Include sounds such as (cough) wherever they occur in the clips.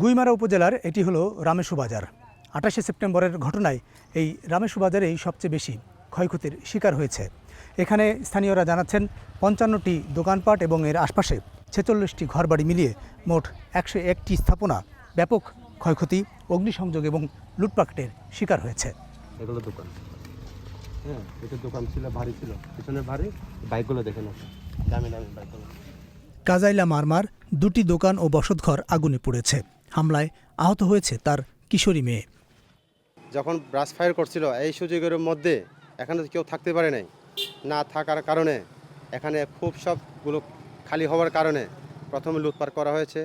গুইমারা উপজেলার এটি হলো রামেশু বাজার আঠাশে সেপ্টেম্বরের ঘটনায় এই রামেশু বাজারেই সবচেয়ে বেশি ক্ষয়ক্ষতির শিকার হয়েছে। এখানে স্থানীয়রা জানাচ্ছেন পঞ্চান্নটি দোকানপাট এবং এর আশপাশে ছেচল্লিশটি ঘরবাড়ি মিলিয়ে মোট একশো একটি স্থাপনা ব্যাপক ক্ষয়ক্ষতি অগ্নিসংযোগ এবং লুটপাটের শিকার হয়েছে। এগুলো দোকান। হ্যাঁ এটা দোকান ছিল ভারী ছিল। পিছনে ভারী বাইকগুলো দেখে না দামি দামি বাইকগুলো। কাজাইলা মারমার দুটি দোকান ও বসতঘর আগুনে পড়েছে। হামলায় আহত হয়েছে তার কিশোরী মেয়ে। যখন ব্রাশ ফায়ার করছিল এই সুযোগের মধ্যে এখানে তো কেউ থাকতে পারে নাই। না থাকার কারণে এখানে খুব সবগুলো খালি হওয়ার কারণে প্রথমে লুটপাট করা হয়েছে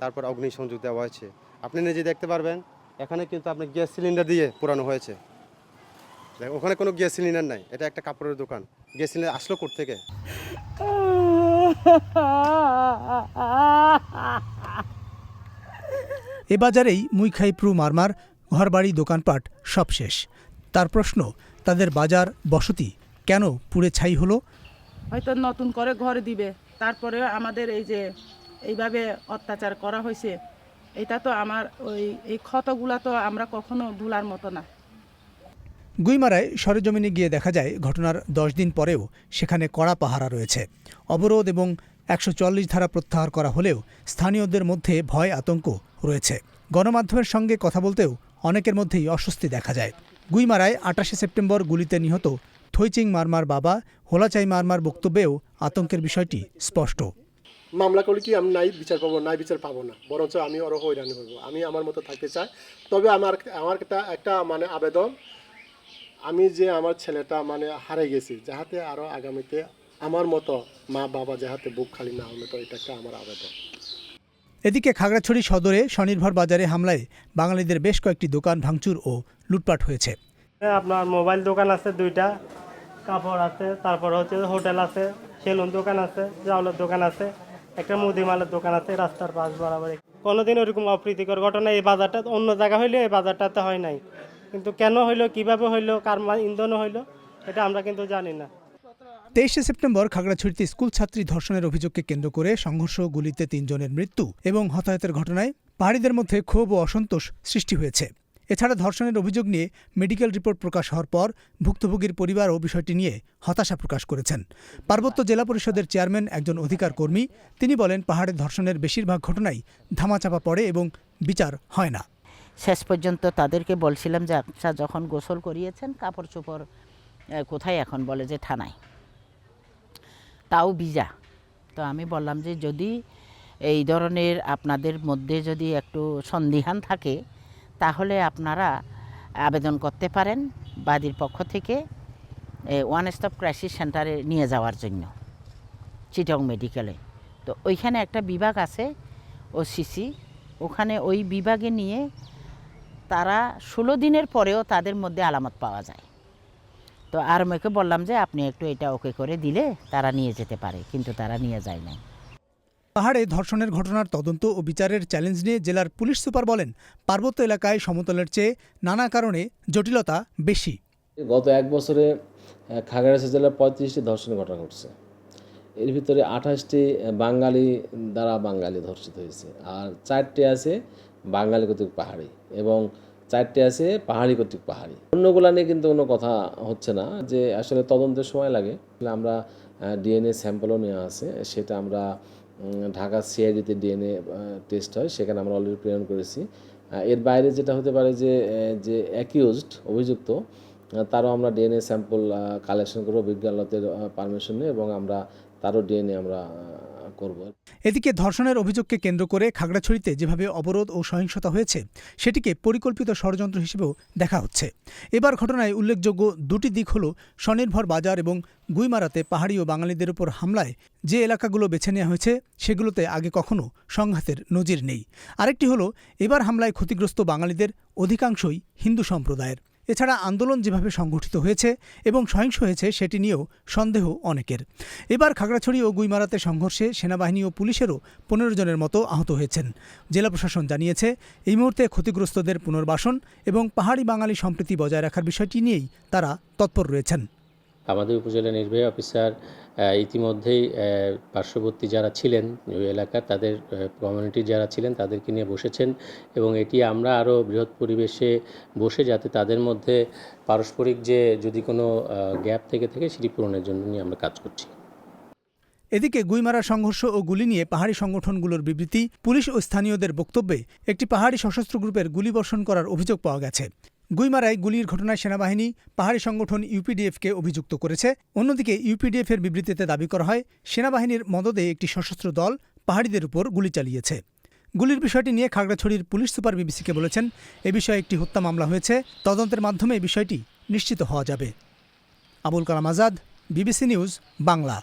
তারপর অগ্নিসংযোগ দেওয়া হয়েছে। আপনি নিজে দেখতে পারবেন এখানে কিন্তু আপনি গ্যাস সিলিন্ডার দিয়ে পুরানো হয়েছে। ওখানে কোনো গ্যাস সিলিন্ডার নাই এটা একটা কাপড়ের দোকান। গ্যাস সিলিন্ডার আসলো কোথা থেকে (laughs) এ বাজারেই মুইখাইপ্রু মারমার ঘরবাড়ি দোকানপাট সব শেষ। তার প্রশ্ন তাদের বাজার বসতি কেন পুড়ে ছাই হলো? হয়তো নতুন করে ঘর দিবে তারপরে আমাদের এই যে এইভাবে অত্যাচার করা হয়েছে এটা তো আমার ওই এই ক্ষতগুলা তো আমরা কখনো ভুলার মতো না। গুইমারায় সরেজমিনে গিয়ে দেখা যায় ঘটনার দশ দিন পরেও সেখানে কড়া পাহারা রয়েছে। অবরোধ এবং একশো চল্লিশ ধারা প্রত্যাহার করা হলেও স্থানীয়দের মধ্যে ভয়, আতঙ্ক রয়েছে। গণমাধ্যমের সঙ্গে কথা বলতেও অনেকের মধ্যেই অস্বস্তি দেখা যায়। গুইমারায় আটাশে সেপ্টেম্বর গুলিতে নিহত থইচিং মারমার বাবা, হোলাচাই মারমার বক্তব্যেও আতঙ্কের বিষয়টি স্পষ্ট। মামলা করলে কি আমি নাই বিচার পাবো? নাই বিচার পাবো না। বরঞ্চ আমি আরও হয়রানি হব। আমি আমার মতো থাকতে চাই। তবে আমার আমার একটা একটা মানে আবেদন, আমি যে আমার ছেলেটা মানে হারে গেছি, যাহাতে আরও আগামীতে আমার মতো মা বাবা যাহাতে বুক খালি না হলে তো এটা একটা আমার আবেদন। এদিকে খাগড়াছড়ি সদরে স্বনির্ভর বাজারে হামলায় বাঙালিদের বেশ কয়েকটি দোকান ভাঙচুর ও লুটপাট হয়েছে। হ্যাঁ, আপনার মোবাইল দোকান আছে দুইটা কাপড় আছে তারপর হচ্ছে হোটেল আছে সেলুন দোকান আছে চাউলের দোকান আছে একটা মুদিমালের দোকান আছে রাস্তার পাশ বরাবর। কোনোদিন ওরকম অপ্রীতিকর ঘটনা এই বাজারটা অন্য জায়গা হইলে এই বাজারটাতে হয় নাই। কিন্তু কেন হইল কীভাবে হইল কার ইন্ধনে হইল এটা আমরা কিন্তু জানি না। তেইশে সেপ্টেম্বর খাগড়াছড়িতে স্কুল ছাত্রী ধর্ষণের অভিযোগকে কেন্দ্র করে সংঘর্ষ গুলিতে তিনজনের মৃত্যু এবং হতাহতের ঘটনায় পাহাড়িদের মধ্যে ক্ষোভ ও অসন্তোষ সৃষ্টি হয়েছে। এছাড়া ধর্ষণের অভিযোগ নিয়ে মেডিকেল রিপোর্ট প্রকাশ হওয়ার পর ভুক্তভোগীর পরিবারও বিষয়টি নিয়ে হতাশা প্রকাশ করেছেন। পার্বত্য জেলা পরিষদের চেয়ারম্যান একজন অধিকার কর্মী, তিনি বলেন, পাহাড়ে ধর্ষণের বেশিরভাগ ঘটনাই ধামাচাপা পড়ে এবং বিচার হয় না। শেষ পর্যন্ত তাদেরকে বলছিলাম যে আচ্ছা যখন গোসল করিয়েছেন কাপড় চোপড় কোথায় এখন? বলে যে ঠানায় তাও ভিজা। তো আমি বললাম যে যদি এই ধরনের আপনাদের মধ্যে যদি একটু সন্দিহান থাকে, তাহলে আপনারা আবেদন করতে পারেন বাদীর পক্ষ থেকে ওয়ান স্টপ ক্রাইসিস সেন্টারে নিয়ে যাওয়ার জন্য চিটং মেডিকেলে তো ওইখানে একটা বিভাগ আছে ও সিসি ওখানে ওই বিভাগে নিয়ে তারা ষোলো দিনের পরেও তাদের মধ্যে আলামত পাওয়া যায়। তো আর মেয়েকে বললাম যে আপনি একটু এটা ওকে করে দিলে তারা নিয়ে যেতে পারে কিন্তু তারা নিয়ে যায় নাই। পাহাড়ে ধর্ষণের ঘটনার তদন্ত ও বিচারের চ্যালেঞ্জ নিয়ে জেলার পুলিশ সুপার বলেন পার্বত্য এলাকায় সমতলের চেয়ে নানা কারণে জটিলতা বেশি। গত এক বছরে খাগড়াছড়ি জেলার পঁয়ত্রিশটি ধর্ষণের ঘটনা ঘটছে। এর ভিতরে আঠাশটি বাঙালি দ্বারা বাঙালি ধর্ষিত হয়েছে আর চারটি আছে বাঙালি কর্তৃক পাহাড়ি। এবং চারটে আছে, পাহাড়ি কর্তৃক পাহাড়ি। অন্যগুলা নিয়ে কিন্তু কোনো কথা হচ্ছে না, যে আসলে তদন্তের সময় লাগে। আমরা ডিএনএ স্যাম্পলও নেওয়া আছে, সেটা আমরা ঢাকা সিআইডিতে ডিএনএ টেস্ট হয়, সেখানে আমরা অলরেডি প্রেরণ করেছি। এর বাইরে যেটা হতে পারে যে যে অ্যাকিউজড অভিযুক্ত তারও আমরা ডিএনএ স্যাম্পল কালেকশন করব বিজ্ঞ আদালতের পারমিশন নিয়ে, এবং আমরা তারও ডিএনএ আমরা করব। এদিকে ধর্ষণের অভিযোগকে কেন্দ্র করে খাগড়াছড়িতে যেভাবে অবরোধ ও সহিংসতা হয়েছে, সেটিকে পরিকল্পিত ষড়যন্ত্র হিসেবেও দেখা হচ্ছে। এবার ঘটনায় উল্লেখযোগ্য দুটি দিক হল স্বনির্ভর বাজার এবং গুইমারাতে পাহাড়ি ও বাঙালিদের উপর হামলায় যে এলাকাগুলো বেছে নেওয়া হয়েছে, সেগুলোতে আগে কখনো সংঘাতের নজির নেই। আরেকটি হলো, এবার হামলায় ক্ষতিগ্রস্ত বাঙালিদের অধিকাংশই হিন্দু সম্প্রদায়ের। এছাড়া আন্দোলন যেভাবে সংগঠিত হয়েছে এবং সহিংস হয়েছে, সেটি নিয়েও সন্দেহ অনেকের। এবার খাগড়াছড়ি ও গুইমারাতে সংঘর্ষে সেনাবাহিনী ও পুলিশেরও পনেরো জনের মতো আহত হয়েছেন। জেলা প্রশাসন জানিয়েছে, এই মুহূর্তে ক্ষতিগ্রস্তদের পুনর্বাসন এবং পাহাড়ি বাঙালি সম্প্রীতি বজায় রাখার বিষয়টি নিয়েই তারা তৎপর রয়েছেন। আমাদের উপজেলা নির্বাহী অফিসার ইতিমধ্যেই পার্শ্ববর্তী যারা ছিলেন ওই এলাকার, তাদের কমিউনিটি যারা ছিলেন তাদেরকে নিয়ে বসেছেন এবং এটি আমরা আরও বৃহৎ পরিবেশে বসে যাতে তাদের মধ্যে পারস্পরিক যে যদি কোনো গ্যাপ থেকে থাকে সেটি পূরণের জন্য নিয়ে আমরা কাজ করছি। এদিকে গুইমারা সংঘর্ষ ও গুলি নিয়ে পাহাড়ি সংগঠনগুলোর বিবৃতি, পুলিশ ও স্থানীয়দের বক্তব্যে একটি পাহাড়ি সশস্ত্র গ্রুপের গুলিবর্ষণ করার অভিযোগ পাওয়া গেছে। গুইমারায় গুলির ঘটনায় সেনাবাহিনী, পাহাড়ি সংগঠন ইউপিডিএফকে অভিযুক্ত করেছে। অন্যদিকে ইউপিডিএফের বিবৃতিতে দাবি করা হয়, সেনাবাহিনীর মদদে একটি সশস্ত্র দল পাহাড়িদের উপর গুলি চালিয়েছে। গুলির বিষয়টি নিয়ে খাগড়াছড়ির পুলিশ সুপার বিবিসিকে বলেছেন, এ বিষয়ে একটি হত্যা মামলা হয়েছে। তদন্তের মাধ্যমে এই বিষয়টি নিশ্চিত হওয়া যাবে। Abul Kalam Azad, BBC News, Bangla.